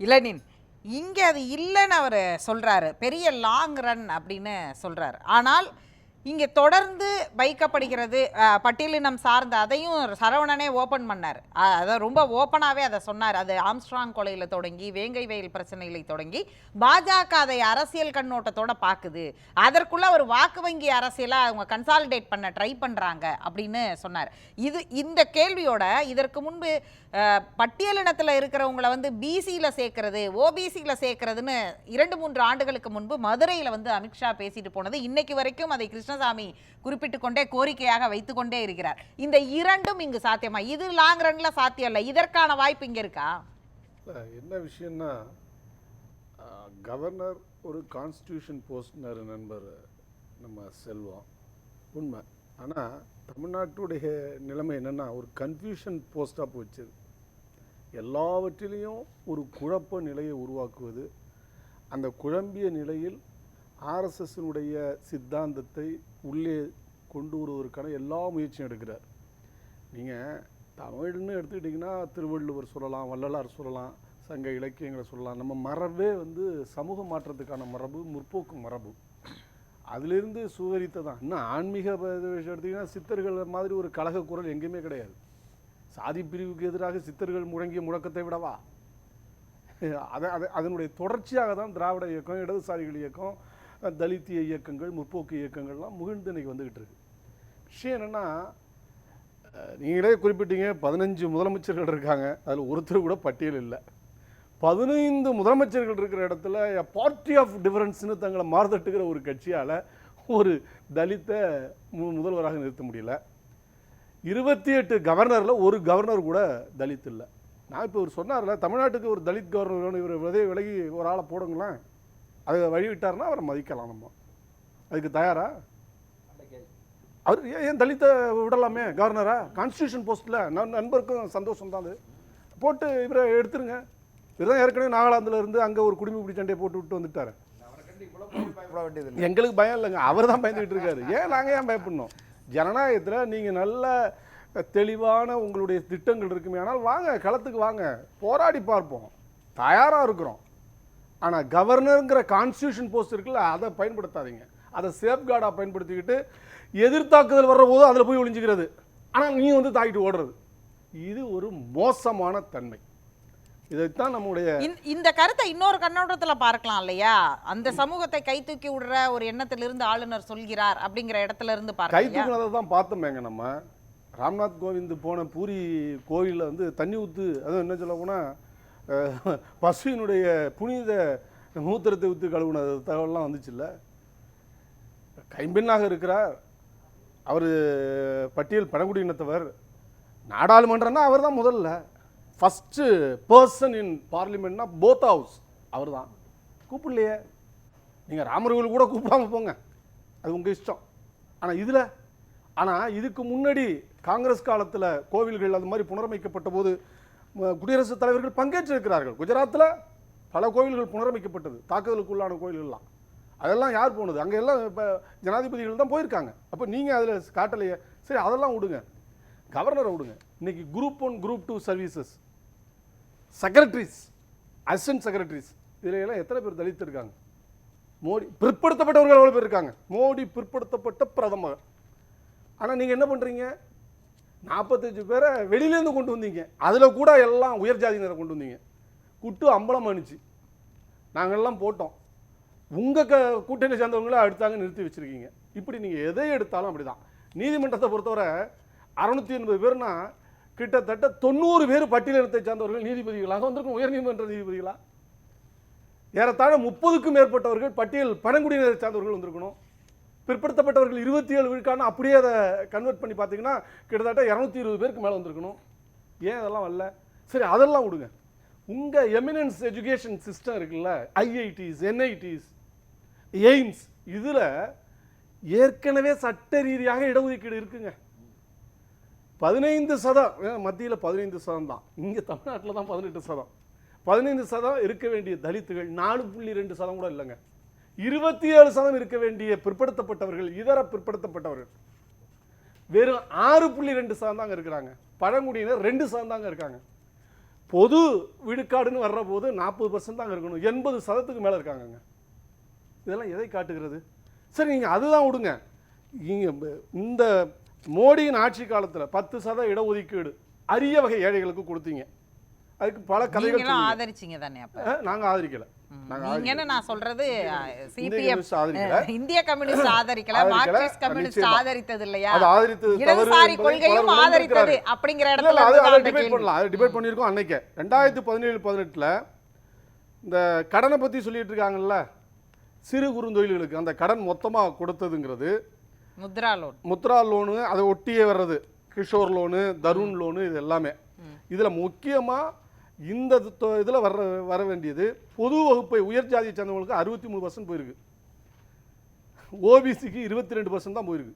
இளனின் இங்கே அது இல்லைன்னு அவர் சொல்கிறாரு பெரிய லாங் ரன் அப்படின்னு சொல்கிறாரு ஆனால் இங்கே தொடர்ந்து வைக்கப்படுகிறது பட்டியலினம் சார்ந்த அதையும் சரவணனே ஓப்பன் பண்ணார். அதை ரொம்ப ஓப்பனாகவே அதை சொன்னார். அது ஆம்ஸ்ட்ராங் கொலையில் தொடங்கி வேங்கை வயல் பிரச்சனைகளை தொடங்கி பாஜக அதை அரசியல் கண்ணோட்டத்தோட பார்க்குது அதற்குள்ள ஒரு வாக்கு வங்கி அரசியலை அவங்க கன்சாலிடேட் பண்ண ட்ரை பண்ணுறாங்க அப்படின்னு சொன்னார். இது இந்த கேள்வியோட இதற்கு முன்பு பட்டியலினத்தில் இருக்கிறவங்கள வந்து பிசியில் சேர்க்கறது ஓபிசியில் சேர்க்கறதுன்னு இரண்டு மூன்று ஆண்டுகளுக்கு முன்பு மதுரையில் வந்து அமித்ஷா பேசிட்டு போனது. இன்னைக்கு வரைக்கும் அதை கிருஷ்ணசாமி குறிப்பிட்டு கொண்டே கோரிக்கையாக வைத்துக்கொண்டே இருக்கிறார். இந்த இரண்டும் இங்கு சாத்தியமா? இது லாங் ரன்ல சாத்தியம் இல்லை. இதற்கான வாய்ப்பு இங்க இருக்கா? என்ன விஷயம்னா கவர்னர் ஒரு கான்ஸ்டியூஷன் போஸ்ட்னர் நண்பர் நம்ம செல்வம். உண்மை. ஆனால் தமிழ்நாட்டுடைய நிலைமை என்னென்னா ஒரு கன்ஃபியூஷன் போஸ்ட்டாக போச்சு. எல்லாவற்றிலையும் ஒரு குழப்ப நிலையை உருவாக்குவது. அந்த குழம்பிய நிலையில் ஆர்எஸ்எஸ்னுடைய சித்தாந்தத்தை உள்ளே கொண்டு வருவதற்கான எல்லா முயற்சியும் எடுக்கிறார். நீங்கள் தமிழ்னு எடுத்துக்கிட்டிங்கன்னா திருவள்ளுவர் சொல்லலாம் வள்ளலார் சொல்லலாம் சங்க இலக்கியங்களை சொல்லலாம். நம்ம மரபே வந்து சமூக மாற்றத்துக்கான மரபு முற்போக்கு மரபு. அதிலிருந்து சுவரித்ததான். இன்னும் ஆன்மீக விஷயம் எடுத்திங்கன்னா சித்தர்கள் மாதிரி ஒரு கழக குரல் எங்கேயுமே கிடையாது. சாதி பிரிவுக்கு எதிராக சித்தர்கள் முழங்கிய முழக்கத்தை விடவா? அதை அதை அதனுடைய தொடர்ச்சியாக தான் திராவிட இயக்கம் இடதுசாரிகள் இயக்கம் தலித்திய இயக்கங்கள் முற்போக்கு இயக்கங்கள்லாம் முகிழ்ந்து இன்றைக்கி வந்துக்கிட்டு இருக்கு. விஷயம் என்னென்னா நீங்களே குறிப்பிட்டீங்க பதினஞ்சு முதலமைச்சர்கள் இருக்காங்க. அதில் ஒருத்தர் கூட பட்டியல் இல்லை. பதினைந்து முதலமைச்சர்கள் இருக்கிற இடத்துல பார்ட்டி ஆஃப் டிஃபரன்ஸ்னு தங்களை மாறுதட்டுகிற ஒரு கட்சியால் ஒரு தலித்தை மு முதல்வராக நிறுத்த முடியல. இருபத்தி எட்டு கவர்னரில் ஒரு கவர்னர் கூட தலித் இல்லை. நான் இப்போ இவர் சொன்னார்ல தமிழ்நாட்டுக்கு ஒரு தலித் கவர்னர் இவர் விதை விலகி ஒரு ஆளை போடுங்களேன். அதை வழிவிட்டாருன்னா அவரை மதிக்கலாம் நம்ம. அதுக்கு தயாரா? அவர் ஏன் ஏன் தலித்தை விடலாமே? கவர்னரா கான்ஸ்டியூஷன் போஸ்ட்டில் நன் நண்பருக்கும் சந்தோஷம் தான் அது. போட்டு இவரை எடுத்துருங்க. இவர் தான் ஏற்கனவே நாகாலாந்துல இருந்து அங்கே ஒரு குடிமை பிடி சண்டையை போட்டு விட்டு வந்துட்டாரு. எங்களுக்கு பயம் இல்லைங்க. அவர் தான் பயந்துகிட்டு இருக்காரு. ஏன் நாங்கள் ஏன் பயப்படணும்? ஜனநாயகத்தில் நீங்கள் நல்ல தெளிவான உங்களுடைய திட்டங்கள் இருக்குமே. ஆனால் வாங்க களத்துக்கு வாங்க. போராடி பார்ப்போம். தயாராக இருக்கிறோம். ஆனால் கவர்னருங்கிற கான்ஸ்டியூஷன் போஸ்ட் இருக்குல்ல அதை பயன்படுத்தாதீங்க. அதை சேஃப்கார்டாக பயன்படுத்திக்கிட்டு எதிர்த்தாக்குதல் வர்ற போது அதில் போய் ஒளிஞ்சுக்கிறது. ஆனால் நீ வந்து தாக்கிட்டு ஓடுறது. இது ஒரு மோசமான தன்மை. இதைத்தான் நம்முடைய இந்த- இந்த கருத்தை இன்னொரு கண்ணோட்டத்துல பார்க்கலாம் இல்லையா? அந்த சமூகத்தை கை தூக்கி விடுற ஒரு எண்ணத்திலிருந்து ஆளுநர் சொல்கிறார் அப்படிங்கிற இடத்துல இருந்து கை பார்க்கலாம் இல்லையா? தூக்குனதை தான் பார்த்தோமேங்க நம்ம. ராம்நாத் கோவிந்த் போன பூரி கோயிலில் வந்து தண்ணி ஊற்று அதுவும் என்ன சொல்ல போனால் பசுவினுடைய புனித மூத்திரத்தை ஊற்றி கழுவுன தகவல்லாம் வந்துச்சுல்ல. கைம்பெண்ணாக இருக்கிறார். அவர் பட்டியல் பழங்குடியினத்தவர். நாடாளுமன்றம்னா அவர் தான் முதல்ல. ஃபஸ்ட்டு பர்சன் இன் பார்லிமெண்ட்னா போத் ஹவுஸ் அவர் தான் கூப்பிடலையே நீங்கள் ராமர்கள் கூட கூப்பிடாம போங்க. அது உங்கள் இஷ்டம். ஆனால் இதில் ஆனால் இதுக்கு முன்னாடி காங்கிரஸ் காலத்தில் கோவில்கள் அது மாதிரி புனரமைக்கப்பட்ட போது குடியரசுத் தலைவர்கள் பங்கேற்றிருக்கிறார்கள். குஜராத்தில் பல கோவில்கள் புனரமைக்கப்பட்டது. தாக்குதலுக்குள்ளான கோயில்கள்லாம் அதெல்லாம் யார் போனது? அங்கே எல்லாம் இப்போ ஜனாதிபதிகள் தான் போயிருக்காங்க. அப்போ நீங்கள் அதில் காட்டலையே. சரி அதெல்லாம் விடுங்க. கவர்னரை விடுங்க. இன்னைக்கு group one group two services secretaries assistant secretaries இதில் எல்லாம் எத்தனை பேர் தலித்து இருக்காங்க மோடி பிற்படுத்தப்பட்டவர்கள் எவ்வளோ பேர் இருக்காங்க? மோடி பிற்படுத்தப்பட்ட பிரதமர். ஆனால் நீங்கள் என்ன பண்ணுறீங்க நாற்பத்தஞ்சு பேரை வெளியிலேருந்து கொண்டு வந்தீங்க. அதில் கூட எல்லாம் உயர் ஜாதியினரை கொண்டு வந்தீங்க. குட்டு அம்பலம் அணிச்சு நாங்கள்லாம் போட்டோம். உங்கள் க கூட்டணி சேர்ந்தவங்களே அடுத்தாங்க நிறுத்தி வச்சுருக்கீங்க. இப்படி நீங்கள் எதை எடுத்தாலும் அப்படி தான் நீதிமன்றத்தை பொறுத்தவரை அறநூற்றி எண்பது பேர்னா கிட்டத்தட்ட தொண்ணூறு பேர் பட்டியலினத்தை சார்ந்தவர்கள் நீதிபதிகளாக வந்திருக்கும். உயர் நீதிமன்ற நீதிபதிகளா? ஏறத்தாழ முப்பதுக்கும் மேற்பட்டவர்கள் பட்டியல் பழங்குடியினரை சார்ந்தவர்கள் வந்திருக்கணும். பிற்படுத்தப்பட்டவர்கள் இருபத்தி ஏழு விழுக்கான அப்படியே அதை கன்வெர்ட் பண்ணி பார்த்தீங்கன்னா கிட்டத்தட்ட இரநூத்தி இருபது பேருக்கு மேலே வந்திருக்கணும். ஏன் அதெல்லாம் வரல? சரி அதெல்லாம் விடுங்க. உங்கள் எமினன்ஸ் எஜுகேஷன் சிஸ்டம் இருக்குல்ல ஐஐடிஸ் என்ஐடிஸ் எய்ம்ஸ் இதில் ஏற்கனவே சட்ட ரீதியாக இடஒதுக்கீடு இருக்குங்க. பதினைந்து சதம் மத்தியில் பதினைந்து சதம் தான். இங்கே தமிழ்நாட்டில் தான் பதினெட்டு சதம். பதினைந்து சதம் இருக்க வேண்டிய தலித்துகள் நாலு புள்ளி ரெண்டு சதம் கூட இல்லைங்க. இருபத்தி ஏழு சதம் இருக்க வேண்டிய பிற்படுத்தப்பட்டவர்கள் இதர பிற்படுத்தப்பட்டவர்கள் வெறும் ஆறு புள்ளி ரெண்டு சதம் தாங்க இருக்கிறாங்க. பழங்குடியினர் ரெண்டு சதம் தாங்க இருக்காங்க. பொது விழுக்காடுன்னு வர்ற போது நாற்பது பர்சன்ட் தாங்க இருக்கணும். எண்பது சதத்துக்கு மேலே இருக்காங்கங்க. இதெல்லாம் எதை காட்டுகிறது? சரி நீங்கள் அதுதான் விடுங்க. நீங்கள் இந்த மோடியின் ஆட்சி காலத்தில் பத்து சத இடஒதுக்கீடு அரிய வகை ஏழைகளுக்கு கொடுத்தீங்க. அதுக்கு பல கதைகள். ஆதரிச்சீங்க தானே அப்ப? அஹ், நாங்க ஆதரிக்கல. நான் சொல்றது இந்திய கம்யூனிஸ்ட் ஆதரிக்கல. இந்திய கம்யூனிஸ்ட் மார்க்சிஸ்ட். ஆதரித்தது இல்லையா அது ஆதரித்தது இடதுசாரி கொள்கையும் ஆதரித்தது. அப்படிங்கிற இடத்துல அது டிபேட். பண்ணலாம். அது டிபேட் பண்ணியிருக்கோம் அன்னைக்கு. ரெண்டாயிரத்தி பதினேழு பதினெட்டில் இந்த கடனை பற்றி சொல்லிட்டு இருக்காங்கல்ல சிறு குறுந்தொழில்களுக்கு அந்த கடன் மொத்தமாக கொடுத்ததுங்கிறது முத்ரா லோன். முத்ரா லோனு அதை ஒட்டியே வர்றது கிஷோர் லோனு தருண் லோனு இது எல்லாமே. இதில் முக்கியமாக இந்த இதில் வர வர வேண்டியது பொது வகுப்பை உயர் ஜாதியை சேர்ந்தவங்களுக்கு அறுபத்தி மூணு பர்சன்ட் போயிருக்கு. ஓபிசிக்கு இருபத்தி ரெண்டு பர்சன்ட் தான் போயிருக்கு.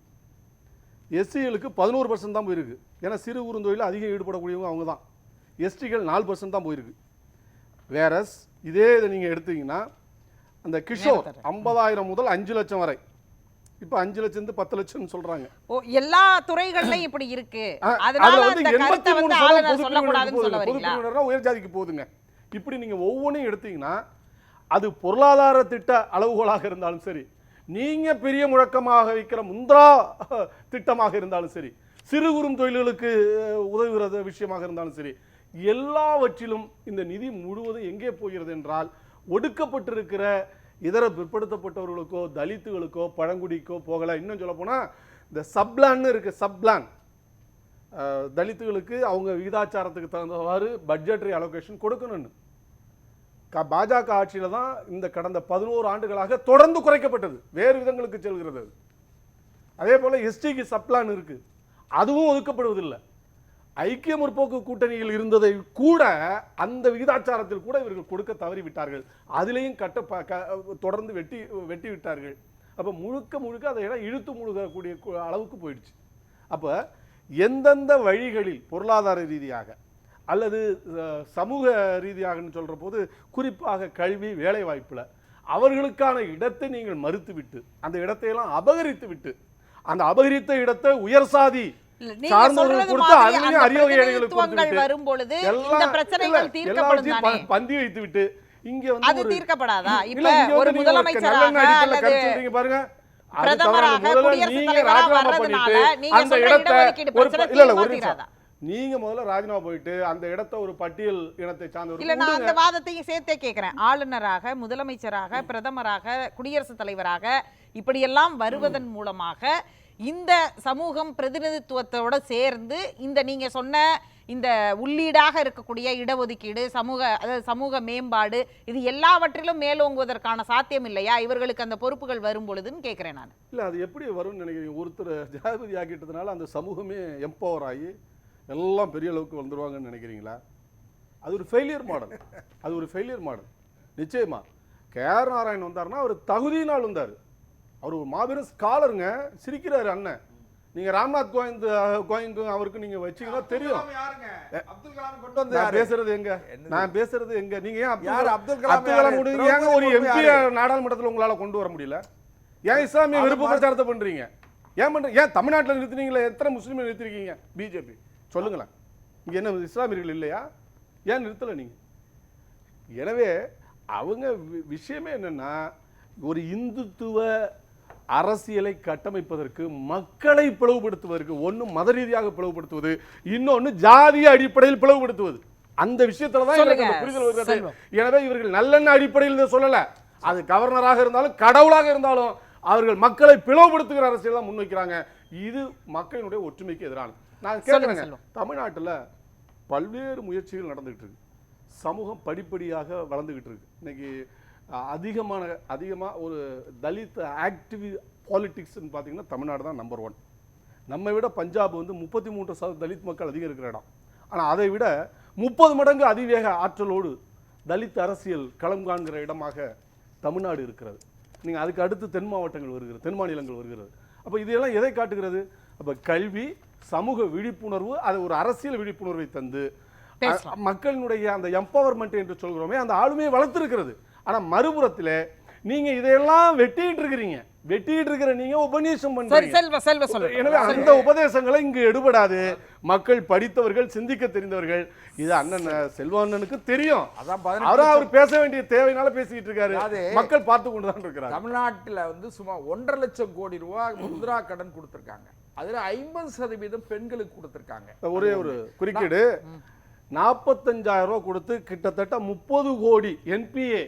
எஸ்சிகளுக்கு பதினோரு பர்சன்ட் தான் போயிருக்கு. ஏன்னா சிறு குறுந்தொழில் அதிகம் ஈடுபடக்கூடியவங்க அவங்க தான். எஸ்டிகள் நாலு பர்சன்ட் தான் போயிருக்கு. வேறஸ் இதே இதை நீங்கள் எடுத்தீங்கன்னா அந்த கிஷோர். ஐம்பதாயிரம் முதல் அஞ்சு லட்சம் வரை இப்போ அஞ்சு லட்சம் பத்து லட்சம்னு சொல்கிறாங்க ஓ எல்லா துறைகள்லயும் இப்படி இருக்கு. அதனால வந்து அந்த கருத்தை 83% வந்து பொது ஆளுநர் பிரிவினருக்கு சொல்லக்கூடாதுன்னு சொல்ல போகுதுங்க. பொது வரீங்களா? பிரிவினர்னா உயர் ஜாதிக்கு போகுதுங்க இப்படி நீங்க ஒவ்வொன்றையும் எடுத்தீங்கன்னா அது பொருளாதார திட்ட அளவுகோலாக இருந்தாலும் சரி நீங்க பெரிய முழக்கமாக வைக்கிற முந்த்ரா திட்டமாக இருந்தாலும் சரி சிறு குறும் தொழில்களுக்கு அஹ், உதவுகிறது விஷயமாக இருந்தாலும் சரி எல்லாவற்றிலும் இந்த நிதி முழுவதும் எங்கே போகிறது என்றால் ஒடுக்கப்பட்டிருக்கிற இதர பிற்படுத்தப்பட்டவர்களுக்கோ தலித்துகளுக்கோ பழங்குடிக்கோ போகலை. இன்னும் சொல்ல போனால் இந்த சப்ளான்னு இருக்குது சப்ளான் தலித்துகளுக்கு அவங்க விகிதாச்சாரத்துக்கு தகுந்தவாறு பட்ஜெட்ரி அலோகேஷன் கொடுக்கணும்னு. க பாஜக ஆட்சியில் தான் இந்த கடந்த பதினோரு ஆண்டுகளாக தொடர்ந்து குறைக்கப்பட்டது. வேறு விதங்களுக்கு செல்கிறது அது. அதே போல் எஸ்டிக்கு சப்ளான் இருக்குது அதுவும் ஒதுக்கப்படுவதில்லை. ஐக்கிய முற்போக்கு கூட்டணியில் இருந்ததை கூட அந்த விகிதாச்சாரத்தில் கூட இவர்கள் கொடுக்க தவறிவிட்டார்கள். அதிலேயும் கட்ட க- தொடர்ந்து வெட்டி வெட்டி விட்டார்கள் அப்போ முழுக்க முழுக்க அதை இடம் இழுத்து முழுகக்கூடிய அளவுக்கு போயிடுச்சு. அப்போ எந்தெந்த வழிகளில் பொருளாதார ரீதியாக அல்லது சமூக ரீதியாகன்னு சொல்கிற போது குறிப்பாக கல்வி வேலை வாய்ப்பில் அவர்களுக்கான இடத்தை நீங்கள் மறுத்துவிட்டு அந்த இடத்தையெல்லாம் அபகரித்து விட்டு அந்த அபகரித்த இடத்தை உயர் சாதி இல்ல, வரும் பொழுது இந்த பிரச்சனைகள் இல்ல, தீர்க்கப்படும் பந்தி வைத்து விட்டு இங்க வந்து அது தீர்க்கப்படாதா? இல்ல, இப்ப ஒரு நீங்க முதலமைச்சராக அல்லது பாருங்க. பிரதமராக. முதல்ல குடியரசுத் நீங்க தலைவரா ராஜினாமா வர்றதுனால நீங்க சொல்ற இடஒதுக்கீடு பிரச்சனை இல்ல இல்ல நீங்க முதல்ல போயிட்டு அந்த இடத்தை ஒரு பட்டியல் இனத்தை இல்ல சார்ந்தவர்கள் நான். அந்த வாதத்தையும் சேர்த்தே கேட்கிறேன் ஆளுநராக முதலமைச்சராக பிரதமராக குடியரசுத் தலைவராக இப்படியெல்லாம் வருவதன் மூலமாக இந்த சமூகம் பிரதிநிதித்துவத்தோடு சேர்ந்து இந்த நீங்கள் சொன்ன இந்த உள்ளீடாக இருக்கக்கூடிய இடஒதுக்கீடு சமூக அதாவது சமூக மேம்பாடு இது எல்லாவற்றிலும் மேலோங்குவதற்கான சாத்தியம் இல்லையா? இவர்களுக்கு அந்த பொறுப்புகள் வரும் பொழுதுன்னு கேட்குறேன் நான். இல்லை அது எப்படி வரும்னு நினைக்கிறீங்க? ஒருத்தர் ஜனாதிபதி ஆக்கிட்டதுனால அந்த சமூகமே எம்பவர் ஆகி எல்லாம் பெரிய அளவுக்கு வந்துடுவாங்கன்னு நினைக்கிறீங்களா? அது ஒரு ஃபெயிலியர் மாடல் அது ஒரு ஃபெயிலியர் மாடல் நிச்சயமாக கே. ஆர். நாராயண் வந்தாருன்னா அவர் தகுதியினால் வந்தார். அவர் ஒரு மாபெரும் ஸ்காலருங்க சிரிக்கிறாரு அண்ணன். நீங்க ராம்நாத் கோவிந்த் கோவிந்த் அவருக்கு நீங்க வச்சீங்கன்னா தெரியும். அப்துல் கலாம் யாருங்க? அப்துல் கலாம் கொண்டு வந்து? பேசுறது எங்க? நான் பேசுறது எங்க? நீங்க ஏன் அப்துல் யாரு? கலாம் அப்துல் கலாம் அப்துல் கலாம்? முடிஞ்சு ஏங்க ஒரு எம்பி நாடாளுமன்றத்துல உங்களால கொண்டு வர முடியல? ஏன் இஸ்லாமிய விருப்ப பிரச்சாரத்தை பண்றீங்க? ஏன் பண்ற ஏன் தமிழ்நாட்டுல நிறுத்துனீங்களே? எத்தனை முஸ்லீம் நிறுத்திருக்கீங்க? பிஜேபி. சொல்லுங்களேன். இங்க என்ன இஸ்லாமியர்கள் இல்லையா? ஏன் நிறுத்தல நீங்க? எனவே அவங்க வி- விஷயமே என்னன்னா ஒரு இந்துத்துவ அரசியலை கட்டமைப்பதற்கு மக்களை பிளவுபடுத்துவதற்கு ஒண்ணு மத ரீதியாக பிளவுபடுத்துவது இன்னொன்னு ஜாதிய அடிப்படையில் பிளவுபடுத்துவது. அந்த விஷயத்துல தான் எனக்கு புரிதல் வருகிறது. எனவே இவர்கள் நல்லெண்ண அடிப்படையில் சொல்லல. அது கவர்னராக இருந்தாலும் கடவுளாக இருந்தாலும் அவர்கள் மக்களை பிளவுபடுத்துகிற அரசியல் தான் முன்வைக்கிறாங்க. இது மக்களினுடைய ஒற்றுமைக்கு எதிரானது. நான் கேட்குறேங்க. தமிழ்நாட்டுல பல்வேறு முயற்சிகள் நடந்துகிட்டு இருக்கு. சமூகம் படிப்படியாக வளர்ந்துகிட்டு இருக்கு. இன்னைக்கு அதிகமான அதிகமாக ஒரு தலித் ஆக்டிவ் பாலிட்டிக்ஸ்னு பார்த்தீங்கன்னா தமிழ்நாடு தான் நம்பர் ஒன் நம்மை விட பஞ்சாப் வந்து முப்பத்தி மூன்று சத தலித் மக்கள் அதிகம் இருக்கிற இடம். ஆனால் அதை விட முப்பது மடங்கு அதிவேக ஆற்றலோடு தலித் அரசியல் களம் காண்கிற இடமாக தமிழ்நாடு இருக்கிறது. நீங்கள் அதுக்கு அடுத்து தென் மாவட்டங்கள் வருகிறது தென் மாநிலங்கள் வருகிறது. அப்போ இதெல்லாம் எதை காட்டுகிறது? அப்போ கல்வி சமூக விழிப்புணர்வு அது ஒரு அரசியல் விழிப்புணர்வை தந்து. மக்களினுடைய அந்த எம்பவர்மெண்ட் என்று சொல்கிறோமே அந்த ஆளுமையை வளர்த்திருக்கிறது. ஆனால் மறுபுறத்திலே நீங்க இதையெல்லாம் வெட்டிட்டு இருக்கிறீங்க வெட்டிட்டு இருக்கிற நீங்க உபநீசம் பண்றீங்க. செல்வ செல்வ சொல்லுங்க. எனவே அந்த உபதேசங்களை இங்கு எடுபடாது. மக்கள் படித்தவர்கள் சிந்திக்க தெரிந்தவர்கள். இது அண்ணன் செல்வாண்ணனுக்கு தெரியும். அதான் அவரா பேச வேண்டிய தேவையினால பேசிக்கிட்டு இருக்காரு. மக்கள் பார்த்து கொண்டு தான் இருக்கிறாங்க தமிழ்நாட்டுல வந்து சுமார் ஒன்றரை லட்சம் கோடி ரூபாய் முத்ரா கடன் கொடுத்திருக்காங்க. அதுல ஐம்பது சதவீதம் பெண்களுக்கு கொடுத்திருக்காங்க. ஒரே ஒரு குறுக்கீடு. நாற்பத்தஞ்சாயிரம் ரூபாய் கொடுத்து கிட்டத்தட்ட முப்பது கோடி என்பிஏ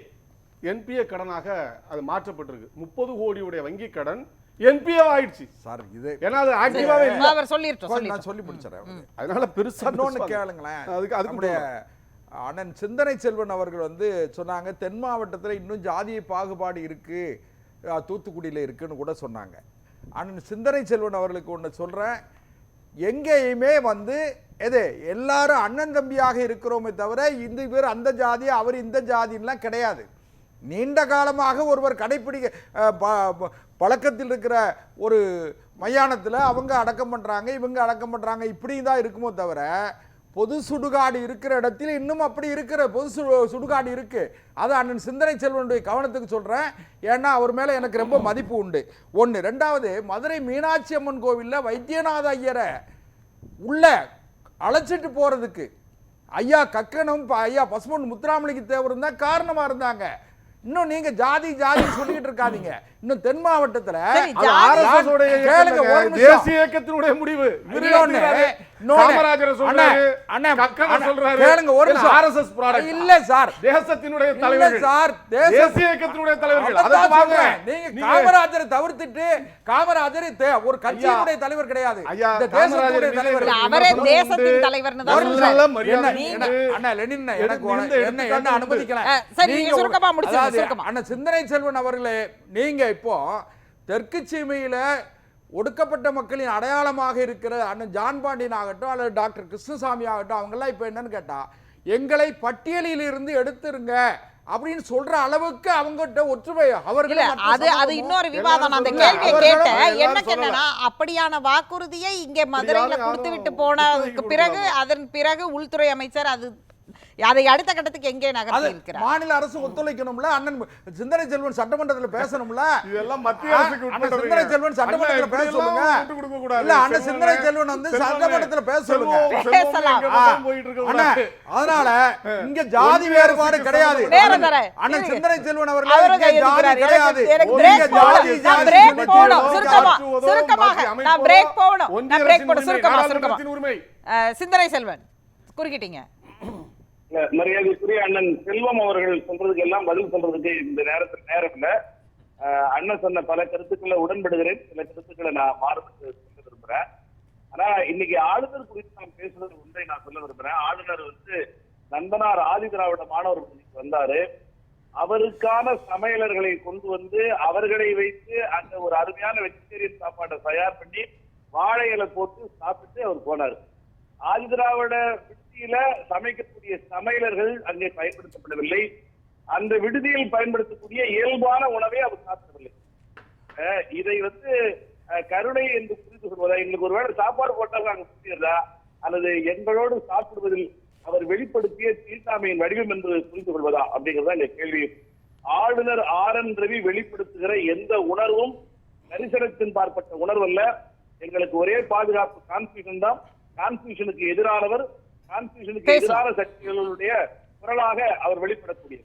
என்பிஏ கடனாக அது மாற்றப்பட்டிருக்கு. முப்பது கோடியுடைய வங்கி கடன் என்பிஏ ஆயிடுச்சு. சார் இது ஏன்னா அது ஆக்டிவாவே இல்லை அவர் சொல்லிட்டோம் நான் சொல்லி முடிச்சிடறேன் அதனால பெருசா இன்னொன்னு. கேளுங்களேன். அதுக்கு அதுக்கு அண்ணன் சிந்தனை செல்வன் அவர்கள் வந்து சொன்னாங்க தென் மாவட்டத்தில் இன்னும் ஜாதிய பாகுபாடு இருக்கு. அஹ், தூத்துக்குடியில இருக்குன்னு கூட சொன்னாங்க. அண்ணன் சிந்தனை செல்வன் அவர்களுக்கு ஒன்று சொல்றேன். எங்கேயுமே வந்து எது எல்லாரும் அண்ணன் தம்பியாக இருக்கிறோமே தவிர இந்த பேர் அந்த ஜாதி அவர் இந்த ஜாதின்லாம் கிடையாது. நீண்ட காலமாக ஒருவர் கடைப்பிடிக்க ப- ப- பழக்கத்தில் இருக்கிற ஒரு மயானத்தில் அவங்க அடக்கம் பண்ணுறாங்க இவங்க அடக்கம் பண்ணுறாங்க இப்படி தான் இருக்குமோ தவிர பொது சுடுகாடு இருக்கிற இடத்தில் இன்னும் அப்படி இருக்கிற பொது சு சுடுகாடு இருக்குது அதை அண்ணன் சிந்தனை செல்வனுடைய கவனத்துக்கு சொல்கிறேன் ஏன்னா அவர் மேலே எனக்கு ரொம்ப மதிப்பு உண்டு. ஒன்று ரெண்டாவது மதுரை மீனாட்சி அம்மன் கோவிலில் வைத்தியநாத ஐயரை உள்ள அழைச்சிட்டு போகிறதுக்கு ஐயா கக்கனும் ஐயா பசுமன் முத்துராமலிங்க தேவரும் தான் காரணமாக இருந்தாங்க. இன்னும் நீங்க ஜாதி ஜாதி சொல்லிட்டு இருக்காதீங்க. இன்னும் தென் மாவட்டத்துல. தேசிய இயக்கத்தினுடைய முடிவு. கேளுங்க, ஒரு. RSS product. இல்ல சார். தேசத்தினுடைய இல்ல தலைவர்கள். சார். தேச தேசிய இயக்கத்தினுடைய தலைவர்கள். நீங்க காமராஜரை தவிர்த்துட்டு காமராஜர் ஒரு கட்சியினுடைய தலைவர் கிடையாது. இந்த மீது தலைவர். அவரே. தேசத்தின் தலைவர்னு தான் அண்ணா, லெனின் எனக்கு என்ன என்ன உண்டு. அனுமதிக்கல? அஹ், சரி, நீங்க சுருக்கமா முடிச்சிருங்க, அண்ணா சிந்தனை செல்வன் அவர்களே நீங்க இப்போ தெற்கு சீமையில ஒடுக்கப்பட்ட மக்களின் அடையாளமாக இருக்கிற அண்ணன் ஜான் பாண்டியன் ஆகட்டும் அல்லது டாக்டர் கிருஷ்ணசாமி ஆகட்டும் அவங்கெல்லாம் இப்போ என்னன்னு கேட்டா எங்களை பட்டியலில் இருந்து எடுத்துருங்க அப்படின்னு சொல்ற அளவுக்கு அவங்ககிட்ட ஒற்றுமை அவர்கள் அது அது இன்னொரு விவாதம் அந்த கேள்வியை கேட்டேன் எனக்கு. என்னன்னா அப்படியான வாக்குறுதியை இங்கே மதுரையில கொடுத்து விட்டு போனதுக்கு பிறகு? அதன் பிறகு உள்துறை அமைச்சர் அது அதை அடுத்த கட்டத்துக்கு எங்கே நகர்த்தி இருக்கிறார்? மாநில அரசு ஒத்துழைக்கணும்ல அண்ணன் சிந்தனை செல்வன் சட்டமன்றத்துல பேசணும்ல? இதெல்லாம் மத்திய அரசுக்கு. சிந்தனை செல்வன் சட்டமன்றத்துல பேச சொல்லுங்க. விட்டு கொடுக்க கூடாது. இல்ல, அண்ணன் செல்வமே, சிந்தனை செல்வன் வந்து சட்டமன்றத்துல பேச சொல்லுங்க. பேசலாம். அதனால இங்க ஜாதி வேறுபாடு கிடையாது. அண்ணன் தர. அண்ணன் இருங்க. சிந்தனை செல்வன் அவர்கள் ஜாதி. கிடையாது. சுருக்கமா, சுருக்கமா, அஹ், சிந்தனை செல்வன். குறுக்கிட்டீங்க. மரியாதைக்குரிய அண்ணன் செல்வம் அவர்கள் சொல்றதுக்கு எல்லாம் பதில் சொல்றதுக்கு இந்த நேரத்தில் நேரம் இல்ல. அண்ணன் சொன்ன பல கருத்துக்களை உடன்படுகிறேன். சில கருத்துக்களை நான் மாறுபட்டு சொல்ல விரும்புறேன். ஆனா இன்னைக்கு ஆளுநர் குறித்து நாம் பேசுறது ஒன்றை நான் சொல்ல விரும்புறேன். ஆளுநர் வந்து நந்தனார் ஆதி திராவிட மாணவர் பள்ளிக்கு வந்தாரு. அவருக்கான சமையலர்களை கொண்டு வந்து அவர்களை வைத்து அந்த ஒரு அருமையான வெஜிடேரியன் சாப்பாட்டை தயார் பண்ணி வாழை இலை போட்டு சாப்பிட்டு அவர் போனார். ஆதிதிராவிட விடுதியில சமைக்கக்கூடிய சமையலர்கள் அங்கே பயன்படுத்தப்படவில்லை. அந்த விடுதியில் பயன்படுத்தக்கூடிய இயல்பான உணவை அவர் சாப்பிடவில்லை. அஹ் இதை வந்து கருணை என்று புரிந்து கொள்வதா? எங்களுக்கு ஒருவேளை சாப்பாடு போட்டால் நாங்கள் புரியுறதா அல்லது எங்களோடு சாப்பிடுவதில் அவர் வெளிப்படுத்திய தீண்டாமையின் வடிவம் என்று புரிந்து கொள்வதா? அப்படிங்கிறதா எங்க கேள்வி. ஆளுநர் ஆர் என் ரவி வெளிப்படுத்துகிற எந்த உணர்வும் தரிசனத்தின் பார்ப்பட்ட உணர்வு அல்ல எங்களுக்கு ஒரே பாதுகாப்பு கான்ஸ்டியூஷன் தான். கான்ஸ்டியூஷனுக்கு எதிரானவர் கான்ஸ்டியூஷனுக்கு. எதிரான சக்திகளுடைய குரலாக அவர் வெளிப்படக்கூடியது